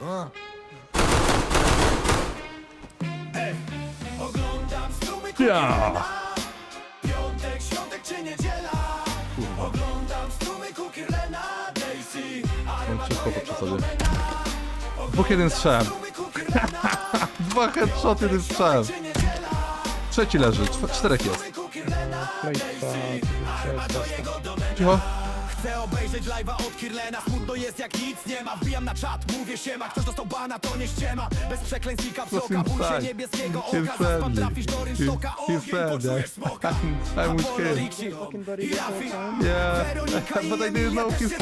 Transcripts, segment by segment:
Ja. Piątek, świątek czy niedziela Oglądam strumyku Kirlena Daisy Mam ciężko po przesadzie. Dwóch jeden strzałem. Dwa headshoty tym strzałem. Trzeci leży, czterech jest. No Cicho. Chcę obejrzeć live'a od Kirlena. Smutno jest jak nic nie ma. Wbijam na czat, mówię siema. Ktoś dostał bana, to nie ściema. Bez przekleństw i kapsoka Bój się niebieskiego oka. Zaspam trafisz do rynsztoka Ogień, poczujesz smoka. I'm with Apollo. Lixi i Rafi Yeah. Weronika i But I Emil didn't know też się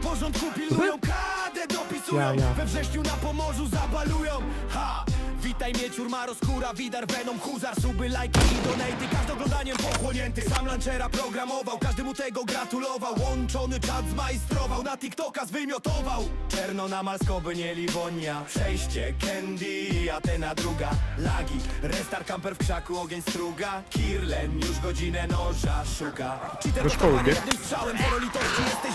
W porządku pilnują, kadę dopisują. We wrześniu na Pomorzu zabalują. Ha! Witaj mieciur, Maro, skóra, widar, venom, huzar, suby, lajki i donaty. Każdy oglądaniem pochłonięty. Sam launchera programował, każdy mu tego gratulował. Łączony czat zmajstrował, na TikToka zwymiotował. Czerno na Malskoby, nie Liwonia Przejście, Candy, Atena druga. Lagi, restart, kamper w krzaku, ogień struga. Kirlen, już godzinę noża szuka. Cheater Do szkoły, dotowany nie? jednym strzałem Zero litości, jesteś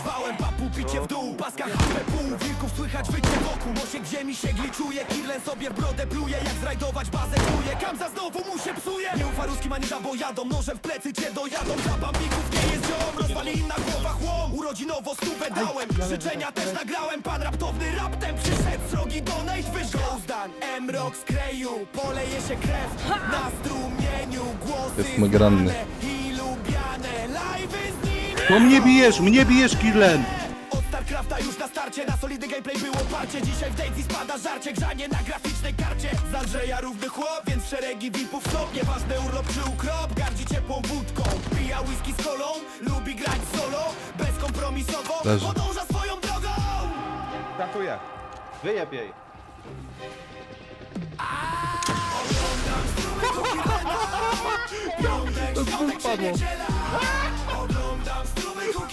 paska HP pół Wilków słychać wycie wokół. Mosiek ziemi się gliczuje Kirlen sobie w brodę pluje. Jak zrajdować bazę czuje. Kamza znowu mu się psuje. Nie ufa ruskim ani żabą jadą Nożem w plecy cię dojadą. Za bambików nie jest ziom Rozwali na głowach łom. Urodzinowo stówę dałem Życzenia też nagrałem. Pan raptowny raptem Przyszedł srogi donate Wyżgą zdań M-Rock z kreju Poleje się krew. Na strumieniu Głosy Jest megranny. znane I lubiane. Live'y z nimi No mnie bijesz, mnie bijesz, Kirlen! StarCrafta już na starcie Na solidny gameplay było parcie. Dzisiaj w Daisy spada żarcie Grzanie na graficznej karcie. Z Andrzeja równy chłop Więc szeregi VIP-ów stop Nieważne urlop czy ukrop Gardzi ciepłą wódką. Pija whisky z kolą Lubi grać solo Bezkompromisowo. Leży. Podąża swoją drogą! Ratuję. Wyjeb jej. Piątek, świątek czy niedziela. Oglądam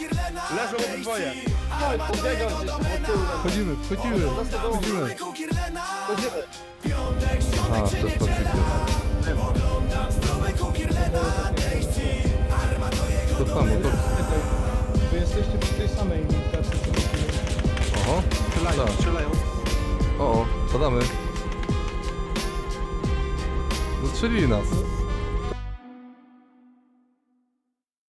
Leżą obydwoje. Armatuje go domena Wchodzimy, wchodzimy, wchodzimy. Strumyku Kirlena Chodzimy. Piątek, A, to czy jest To samo, to... Wy jesteście przy tej samej imitacji, co mówiłem. Oho. Strzelają, Tak. strzelają. O, o, padamy. Zastrzelili nas.